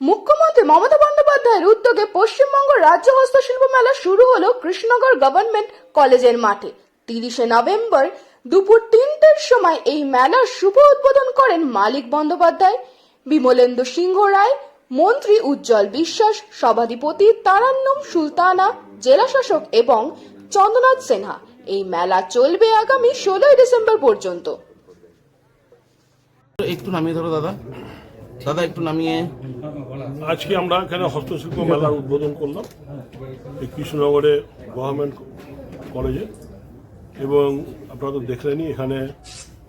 মুখ্যমন্ত্রী মমতা বন্দ্যোপাধ্যায়ের উদ্যোগে পশ্চিমবঙ্গ রাজ্য হস্তশিল্প মেলা শুরু হলো কৃষ্ণনগর গভর্নমেন্ট কলেজের মাঠে। তিরিশে নভেম্বর দুপুর তিনটের সময় এই মেলার শুভ উদ্বোধন করেন মালিক বন্দ্যোপাধ্যায়, বিমলেন্দু সিংহ রায়, মন্ত্রী উজ্জ্বল বিশ্বাস, সভাধিপতি তারান্নুম সুলতানা জেলাশাসক এবং চন্দ্রনাথ সিনহা। এই মেলা চলবে আগামী ষোলোই ডিসেম্বর পর্যন্ত। একটু নামিয়ে ধরো দাদা। দাদা, একটু নামিয়ে। আজকে আমরা এখানে হস্তশিল্প মেলার উদ্বোধন করলাম। এই কৃষ্ণনগরে গভর্নমেন্ট কলেজে। এবং আপনারা তো দেখলেনই, এখানে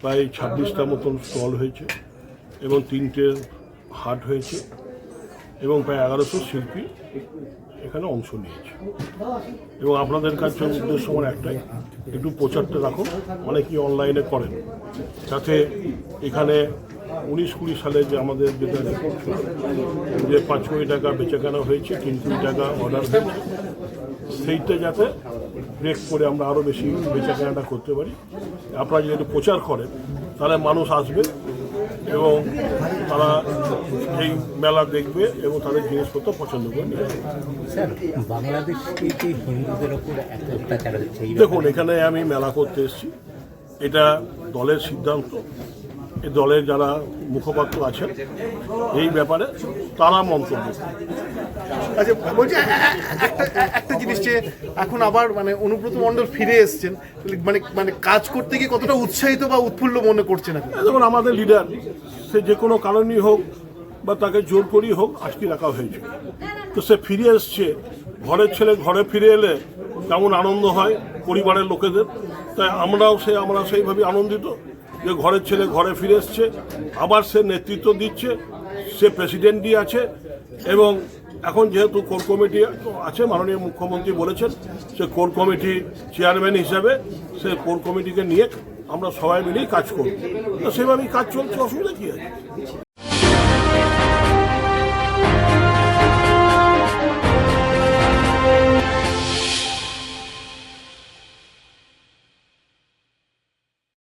প্রায় ছাব্বিশটা মতন স্টল হয়েছে এবং তিনটে হাট হয়েছে এবং প্রায় এগারোশো শিল্পী এখানে অংশ নিয়েছে। এবং আপনাদের কাছে উদ্দেশ্য আমার একটাই, একটু প্রচারটা রাখুন। অনেকেই অনলাইনে করেন, যাতে এখানে উনিশ কুড়ি সালে যে আমাদের যেটা রেকর্ড ছিল যে পাঁচ কোটি টাকা বেচাকেনা হয়েছে তিন কোটি টাকা অর্ডার হয়েছে সেইটা যাতে ব্রেক করে আমরা আরও বেশি বেচাকেনাটা করতে পারি। আপনারা যদি একটু প্রচার করেন তাহলে মানুষ আসবে এবং তারা এই মেলা দেখবে এবং তাদের জিনিসপত্র পছন্দ করে নিয়ে দেখুন এখানে আমি মেলা করতে এসেছি। এটা দলের সিদ্ধান্ত। এই দলের যারা মুখপাত্র আছেন এই ব্যাপারে তারা মন্তব্য আচ্ছা বলছি এ- এ- একটা এ- একটা জিনিস যে এখন আবার মানে অনুব্রত মণ্ডল ফিরে এসছেন মানে মানে কাজ করতে গিয়ে কতটা উৎসাহিত বা উৎফুল্ল মনে করছেন এখন? যেমন আমাদের লিডার সে যে কোনো কারণেই হোক বা তাকে জোর করেই হোক আজকে রাখা হয়েছে। তো সে ফিরে এসছে ঘরের ছেলে ঘরে ফিরে এলে কেমন আনন্দ হয় পরিবারের লোকেদের তাই আমরাও সে আমরা সেইভাবে আনন্দিত। যে ঘরের ছেলে ঘরে ফিরে এসছে, আবার সে নেতৃত্ব দিচ্ছে, সে প্রেসিডেন্টই আছে, এবং এখন যেহেতু কোর কমিটি আছে, মাননীয় মুখ্যমন্ত্রী বলেছেন, সে কোর কমিটি চেয়ারম্যান হিসাবে সে কোর কমিটিকে নিয়ে আমরা সবাই মিলেই কাজ করব। তো সেভাবেই কাজ চলছে, অসুবিধা কী আছে?